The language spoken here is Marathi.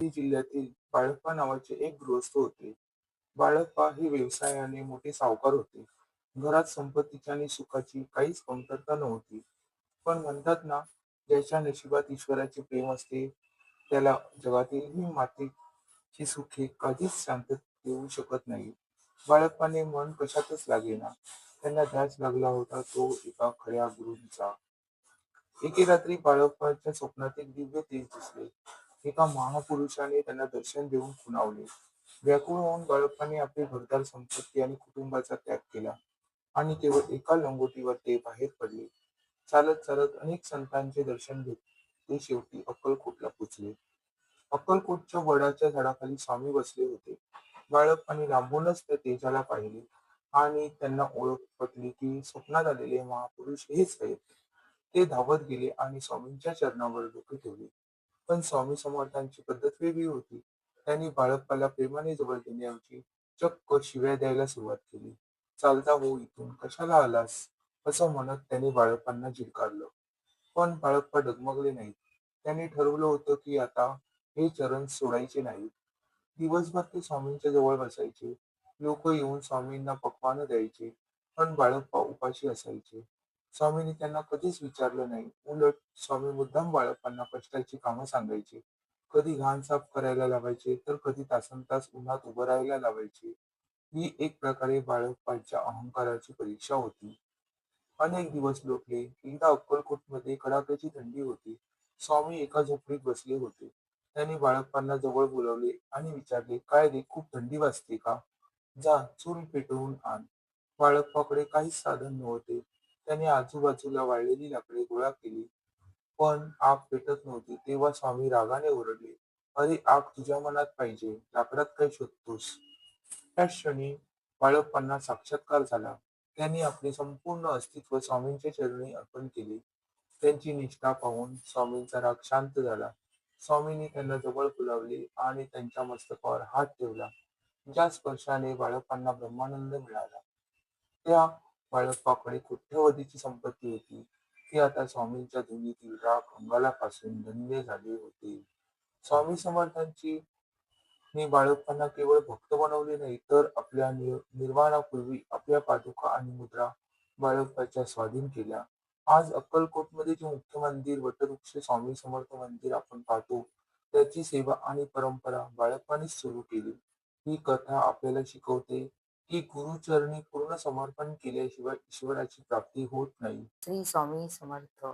सांगली जिल्ह्यातील बाळप्पा नावाचे एक गृहस्थ होते. बाळप्पा हे व्यवसायाने मोठे सावकार होते. घरात संपत्तीची आणि सुखाची काहीच कमतरता नव्हती. पण म्हणतात ना, ज्याच्या नशिबात ईश्वराचे प्रेम असते, त्याला जगातीलही मातेची सुखे कधीच शांत देऊ शकत नाही. बाळप्पाने मन कशातच लागेना. त्यांना ध्यास लागला होता तो एका खऱ्या गुरुंचा एके रात्री बाळप्पाच्या स्वप्नात एक दिव्य तेज दिसले. एका महापुरुषाने त्यांना दर्शन देऊन खुणावले. व्याकुळ होऊन बाळप्पाने आपली घरदार संपत्ती आणि कुटुंबाचा त्याग केला आणि केवळ एका लंगोटीवर ते बाहेर पडले. चालत चालत अनेक संतांचे दर्शन घेत ते शेवटी अक्कलकोटला पोचले. अक्कलकोटच्या वडाच्या झाडाखाली स्वामी बसले होते. बाळप्पाने लांबूनच त्या तेजाला पाहिले आणि त्यांना ओळख पटली की स्वप्नात आलेले महापुरुष हेच आहेत. ते धावत गेले आणि स्वामींच्या चरणावर डोके ठेवले. पण स्वामी समर्थांची पद्धत वेगळी होती. त्यांनी बाळप्पाला प्रेमाने जवळ घेण्याऐवजी चक्क शिव्या द्यायला सुरुवात केली. चालता हो इथून, कशाला आलास? असं म्हणत त्यांनी बाळप्पांना झिडकारलं. पण बाळप्पा डगमगले नाहीत. त्यांनी ठरवलं होतं की आता हे चरण सोडायचे नाहीत. दिवसभर ते स्वामींच्या जवळ बसायचे. लोक येऊन स्वामींना पक्वान्न द्यायचे, पण बाळप्पा उपाशी असायचे. स्वामींनी त्यांना कधीच विचारलं नाही. उलट स्वामी मुद्दाम बाळप्पांना कष्टाची कामं सांगायचे. कधी घाण साफ करायला लावायचे, तर कधी तासनतास उन्हात उभं राहायला लावायचे. ही एक प्रकारे बाळप्पांच्या अहंकाराची परीक्षा होती. अनेक दिवस लोटले. एकदा अक्कलकोटमध्ये कडाक्याची थंडी होती. स्वामी एका झोपडीत बसले होते. त्यांनी बाळप्पांना जवळ बोलावले आणि विचारले, काय रे, खूप थंडी वाजते का? जा, चूल पेटवून आण. बाळप्पाकडे काहीच साधन नव्हते. त्याने आजूबाजूला वाळलेली लाकडे गोळा केली, पण आग पेटत नव्हती. तेव्हा स्वामी रागाने ओरडले, अरे, आग तुझ्या मनात पाहिजे, लाकडात काय शोधतोस? त्या क्षणी बाळप्पांना साक्षात्कार झाला. त्यांनी आपले संपूर्ण अस्तित्व स्वामींच्या चरणी अर्पण केले. त्यांची निष्ठा पाहून स्वामींचा राग शांत झाला. स्वामींनी त्यांना जवळ बोलावले आणि त्यांच्या मस्तकावर हात ठेवला. ज्या स्पर्शाने बाळप्पांना ब्रह्मानंद मिळाला. त्या बाळप्पाकडे कोट्यवधीची संपत्ती होती. ती आता स्वामींच्या धुनीतील राख अंगाला पासून धन्य झाले होते. स्वामी समर्थांची मी बाळप्पांना केवळ भक्त बनवले नाही, तर आपल्या निर्वाणापूर्वी आपल्या पादुका आणि मुद्रा बाळप्पाच्या स्वाधीन केल्या. आज अक्कलकोटमध्ये जे मुख्य मंदिर, वटवृक्ष स्वामी समर्थ मंदिर आपण पाहतो, त्याची सेवा आणि परंपरा बाळप्पानेच सुरू केली. ही कथा आपल्याला शिकवते की गुरुचरणी पूर्ण समर्पण केल्याशिवाय ईश्वराची प्राप्ती होत नाही. श्री स्वामी समर्थ